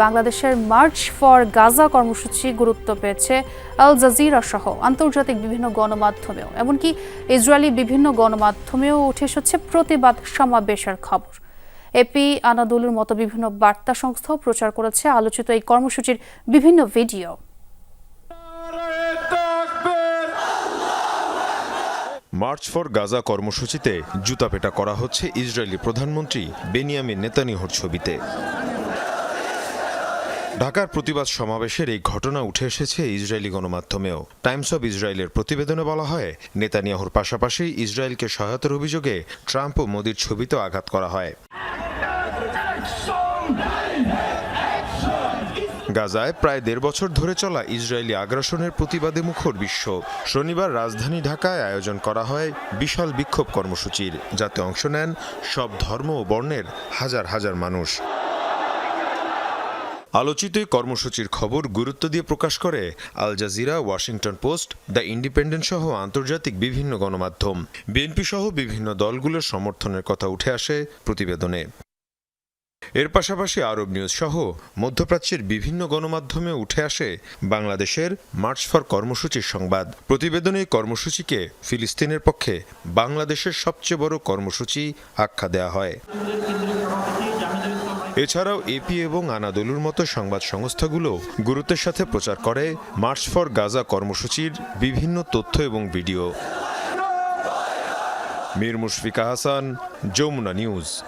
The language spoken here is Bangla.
বাংলাদেশের মার্চ ফর গাজা কর্মসূচি গুরুত্ব পেয়েছে আল জাজিরা সহ আন্তর্জাতিক বিভিন্ন গণমাধ্যমেও। এমনকি ইসরায়েলি বিভিন্ন গণমাধ্যমেও উঠে এসেছে প্রতিবাদ সমাবেশের খবর। এপি আনাদুলুর মতো বিভিন্ন বার্তা সংস্থাও প্রচার করেছে আলোচিত এই কর্মসূচির বিভিন্ন ভিডিও। মার্চ ফর গাজা কর্মসূচিতে জুতাপেটা করা হচ্ছে ইসরায়েলি প্রধানমন্ত্রী বেনিয়ামিন নেতানিহর ছবিতে। ঢাকার প্রতিবাদ সমাবেশের এই ঘটনা উঠে এসেছে ইসরায়েলি গণমাধ্যমেও। টাইমস অব ইসরায়েলের প্রতিবেদনে বলা হয়, নেতানিয়াহুর পাশাপাশি ইসরায়েলকে সহায়তার অভিযোগে ট্রাম্প ও মোদির ছবিতেও আঘাত করা হয়। গাজায় প্রায় দেড় বছর ধরে চলা ইসরায়েলি আগ্রাসনের প্রতিবাদে মুখর বিশ্ব। শনিবার রাজধানী ঢাকায় আয়োজন করা হয় বিশাল বিক্ষোভ কর্মসূচির, যাতে অংশ নেন সব ধর্ম ও বর্ণের হাজার হাজার মানুষ। আলোচিত এই কর্মসূচির খবর গুরুত্ব দিয়ে প্রকাশ করে Al Jazeera, Washington Post, the Independent সহ আন্তর্জাতিক বিভিন্ন গণমাধ্যম। বিএনপি সহ বিভিন্ন দলগুলোর সমর্থনের কথা উঠে আসে প্রতিবেদনে। এর পাশাপাশি আরব নিউজ সহ মধ্যপ্রাচ্যের বিভিন্ন গণমাধ্যমে উঠে আসে বাংলাদেশের মার্চ ফর কর্মসূচির সংবাদ। প্রতিবেদনে এই কর্মসূচিকে ফিলিস্তিনের পক্ষে বাংলাদেশের সবচেয়ে বড় কর্মসূচি আখ্যা দেয়া হয়। এছাড়াও এপি এবং আনাদলুর মতো সংবাদ সংস্থাগুলো গুরুত্বের সাথে প্রচার করে মার্চ ফর গাজা কর্মসূচির বিভিন্ন তথ্য এবং ভিডিও। মীর মুশফিকা হাসান, যমুনা নিউজ।